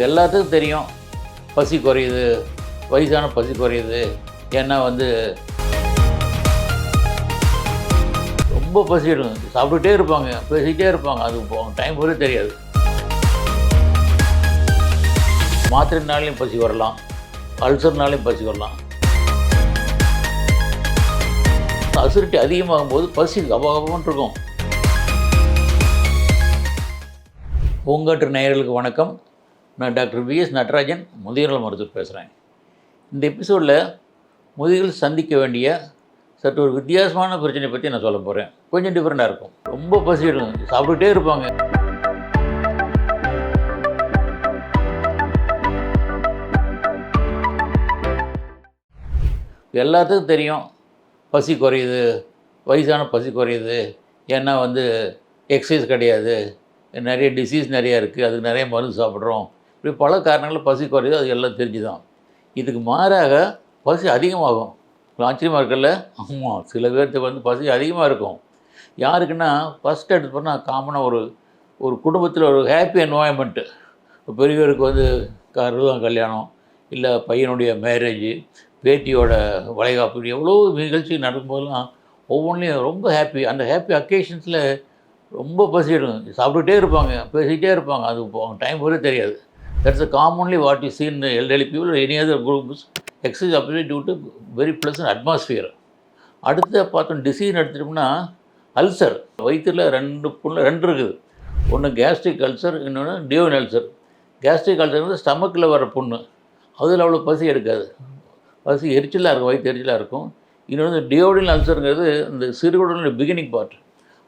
எல்லாத்துக்கும் தெரியும். பசி குறையுது. வயசான பசி குறையுது. ஏன்னா வந்து ரொம்ப பசி எடுக்கும். சாப்பிட்டுட்டே இருப்பாங்க. பேசிக்கிட்டே இருப்பாங்க. அது டைம் போல தெரியாது. மாத்திரைனாலையும் பசி வரலாம். அல்சர்னாலையும் பசி வரலாம். அசிடிட்டி அதிகமாகும் போது பசி கபகபன்னு இருக்கும். பூங்காற்று நேயர்களுக்கு வணக்கம். நான் டாக்டர் விஎஸ் நடராஜன் முதியர்கள் மருத்துவர் பேசுகிறேன். இந்த எபிசோடில் முதியோர்கள் சந்திக்க வேண்டிய சற்று ஒரு வித்தியாசமான பிரச்சனையை பற்றி நான் சொல்ல போகிறேன். கொஞ்சம் டிஃப்ரெண்ட்டாக இருக்கும். ரொம்ப பசி எடுக்கும் சாப்பிட்டுட்டே இருப்பாங்க. எல்லாத்துக்கும் தெரியும் பசி குறையுது வயசான பசி குறையுது ஏன்னா வந்து எக்ஸசைஸ் கிடையாது நிறைய டிசீஸ் நிறையா இருக்குது அதுக்கு நிறைய மருந்து சாப்பிட்றோம். இப்படி பல காரணங்களில் பசி குறையுது அது எல்லாம் தெரிஞ்சு தான் இதுக்கு மாறாக பசி அதிகமாகும். ஆச்சரியமாக இருக்குல்ல? ஆமாம் சில பேர்த்துக்கு வந்து பசி அதிகமாக இருக்கும். யாருக்குன்னா ஃபஸ்ட் எடுத்து போனால் காமனாக ஒரு ஒரு குடும்பத்தில் ஒரு ஹாப்பி என்வாயன்மெண்ட்டு பெரியவருக்கு வந்து கருதான் கல்யாணம் இல்லை பையனுடைய மேரேஜ் பேத்தியோட வளைகாப்பு எவ்வளோ நிகழ்ச்சி நடக்கும்போதெல்லாம் ஒவ்வொன்றிலையும் ரொம்ப ஹாப்பி அந்த ஹாப்பி அக்கேஷன்ஸில் ரொம்ப பசி எடுக்கும் சாப்பிட்டுட்டே இருப்பாங்க பேசிக்கிட்டே இருப்பாங்க. அது டைம் போலே தெரியாது. That's a commonly what you seen elderly people any other groups exercise apply to do very pleasant atmosphere அடுத்து பார்த்தோம் டிசீஸ் எடுத்துட்டோம்னா அல்சர் வயிற்றில் ரெண்டு புண்ணு ரெண்டு இருக்குது. ஒன்று கேஸ்ட்ரிக் அல்சர் இன்னொன்று டியோன் அல்சர் கேஸ்ட்ரிக் அல்சர் வந்து ஸ்டமக்கில் வர புண்ணு. அதில் அவ்வளோ பசி எடுக்காது. பசி எரிச்சலாக இருக்கும் வயிற்று எரிச்சலாக இருக்கும். இன்னொன்று டியோடின் அல்சருங்கிறது இந்த சிறுகுடலுடைய பிகினிங் பார்ட்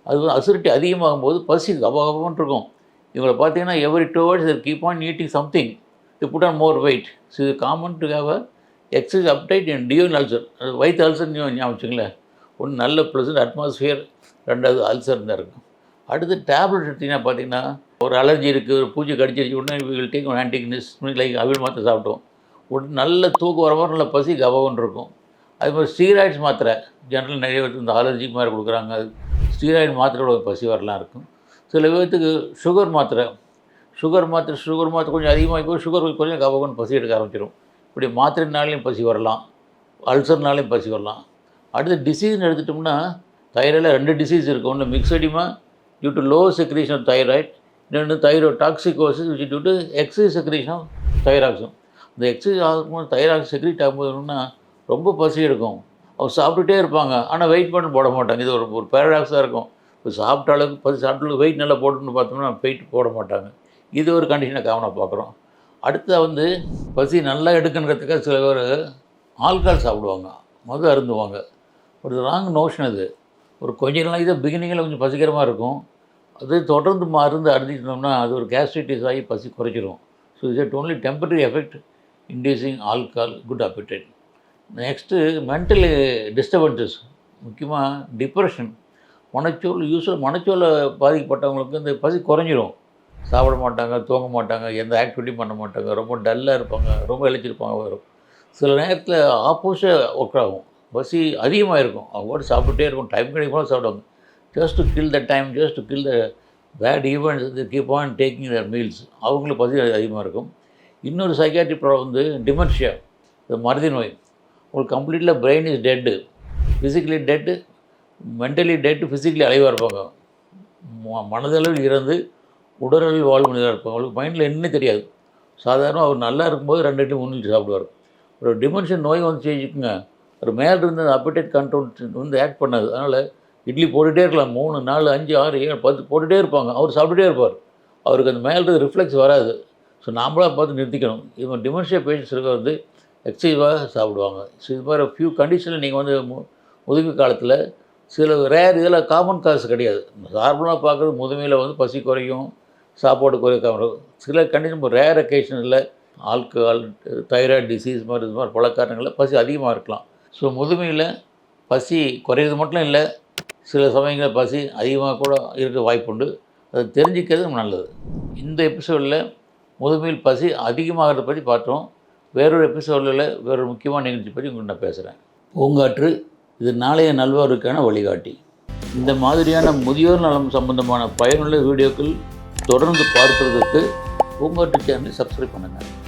அது வந்து அசிடிட்டி அதிகமாகும் போது பசி கபகபன்னு இருக்கும். இவங்களை பார்த்தீங்கன்னா every two hours keep on eating something to put on more weight இது common to have a exercise appetite in duodenal ulcer அது வயிற்று அல்சர் ஞாபகம் வச்சுங்களேன் ஒன்று நல்ல ப்ளசன்ட் அட்மாஸ்ஃபியர் ரெண்டாவது அல்சர் தான் இருக்கும். அடுத்து டேப்லெட் எடுத்திங்கன்னா பார்த்தீங்கன்னா ஒரு அலர்ஜி இருக்குது ஒரு பூஜை கடிச்சிருச்சு உடனே will take antihistamines like Avil மாத்திரை சாப்பிட்டோம். உடனே நல்ல தூக்கம் வர மாதிரி நல்ல பசி கபகன்னு இருக்கும். அது மாதிரி ஸ்டீராய்ட்ஸ் மாத்திரை ஜென்ரல் நிறைய இந்த அலர்ஜிக்கு மாதிரி கொடுக்குறாங்க. ஸ்டீராய்டு மாத்திரையோட பசி வரலாம் இருக்கும். சில பேர்த்துக்கு சுகர் மாத்திரை. சுகர் மாத்திரை சுகர் மாத்திரை கொஞ்சம் அதிகமாக போய் சுகர் கொஞ்சம் கபகன்னு பசி எடுக்க ஆரம்பிச்சிடும் இப்படி மாத்திரைனாலையும் பசி வரலாம். அல்சர்னாலையும் பசி வரலாம். அடுத்து டிசீஸ்னு எடுத்துட்டோம்னா தைராய்டில் ரெண்டு டிசீஸ் இருக்குது ஒன்று myxoedema due to low secretion of thyroid இன்னொன்று thyrotoxicosis which due to excess secretion of தைராக்ஸும் இந்த எக்ஸசைஸ் ஆகும்போது தைராக்ஸ் செக்ரேட் ஆகும்போதுன்னா ரொம்ப பசி எடுக்கும். அவங்க சாப்பிட்டுட்டே இருப்பாங்க. ஆனால் வெயிட் பண்ணி போட மாட்டாங்க. இது ஒரு ஒரு பேரடாக்ஸாக இருக்கும். இப்போ சாப்பிட்ட அளவுக்கு பசி சாப்பிட்ட அளவுக்கு வெயிட் நல்லா போட்டுன்னு பார்த்தோம்னா வெயிட் போட மாட்டாங்க. இது ஒரு கண்டிஷனை கவனம் பார்க்குறோம். அடுத்த வந்து பசி நல்லா எடுக்கணுங்கிறதுக்காக சில பேர் ஆல்கால் சாப்பிடுவாங்க. மது அருந்துவாங்க. ஒரு ராங் நோஷன் அது. ஒரு கொஞ்ச நாளைக்கு தான் பிகினிங்கில் கொஞ்சம் பசிக்கிறமாக இருக்கும். அது தொடர்ந்து மருந்து அருந்திட்டோம்னா அது ஒரு கேஸ்ட்ரைட்டிஸ் ஆகி பசி குறைச்சிரும் so it only temporary effect inducing alcohol good appetite next mentally disturbances முக்கியமாக டிப்ரெஷன் மனச்சோல் யூஸ்வல் மனச்சோலை பாதிக்கப்பட்டவங்களுக்கு இந்த பசி குறைஞ்சிரும். சாப்பிட மாட்டாங்க தூங்க மாட்டாங்க எந்த ஆக்டிவிட்டியும் பண்ண மாட்டாங்க ரொம்ப டல்லாக இருப்பாங்க ரொம்ப இழைச்சிருப்பாங்க வரும் சில நேரத்தில் ஆப்போசிட் ஒர்க் ஆகும். பசி அதிகமாக இருக்கும் அவங்க சாப்பிட்டுட்டே இருக்கும் டைம் கிடைக்கும் சாப்பிடுவாங்க. Just to kill the time just to kill the bad events keep on taking their meals அவங்களுக்கு பசி அதிகமாக இருக்கும் இன்னொரு சைக்காட்ரி ப்ராப்ளம் வந்து டிமென்ஷியா இந்த மருதி நோய். உங்களுக்கு completely brain is dead physically dead mentally dead physically அலைவாக இருப்பாங்க. மனதளவில் இறந்து உடலளவில் வாழ் மனிதராக இருப்பாங்க. அவங்களுக்கு மைண்டில் என்ன தெரியாது. சாதாரண அவர் நல்லா இருக்கும்போது ரெண்டு இட்லி மூணு இட்லி சாப்பிடுவார். ஒரு டிமென்ஷன் நோய் வந்து செஞ்சுக்குங்க ஒரு மேலே அந்த அப்படைட் கண்ட்ரோல் வந்து ஆக்ட் பண்ணாது. அதனால் இட்லி போட்டுகிட்டே இருக்கலாம். மூணு நாலு அஞ்சு ஆறு ஏழு பத்து போட்டுகிட்டே இருப்பாங்க. அவர் சாப்பிட்டுட்டே இருப்பார். அவருக்கு அந்த மேலே இருந்து ரிஃப்ளெக்ஸ் வராது. ஸோ நாமளாக பார்த்து நிறுத்திக்கணும். இவன் டிமென்ஷியா பேஷண்ட்ஸ் இருக்க வந்து எக்ஸசைவாக சாப்பிடுவாங்க. ஸோ இது மாதிரி ஃபியூ கண்டிஷனில் நீங்கள் வந்து மு காலத்தில் சில ரேர் இதில் காமன் காசு கிடையாது. நார்மலாக பார்க்குறது முதுமையில் வந்து பசி குறையும் சாப்பாடு குறைக்காம சில கண்டிஷன் ரேர் அக்கேஷனில் ஆல்கஹால் தைராய்டு டிசீஸ் மாதிரி இது மாதிரி பல காரணங்களில் பசி அதிகமாக இருக்கலாம். ஸோ முதுமையில் பசி குறையிறது மட்டும் இல்லை சில சமயங்களில் பசி அதிகமாக கூட இருக்க வாய்ப்புண்டு அதை தெரிஞ்சுக்கிறது ரொம்ப நல்லது. இந்த எபிசோடில் முதுமையில் பசி அதிகமாகிறத பற்றி பார்த்தோம். வேறொரு எபிசோடில் வேறொரு முக்கியமான நிகழ்ச்சி பற்றி உங்களுக்கு நான் பேசுகிறேன் பூங்காற்று இது நாளைய நல்வாருக்கான வழிகாட்டி. இந்த மாதிரியான முதியோர் நலம் சம்பந்தமான பயனுள்ள வீடியோக்கள் தொடர்ந்து பார்ப்பதற்கு பூங்காட்டு சேனலை சப்ஸ்கிரைப் பண்ணுங்கள்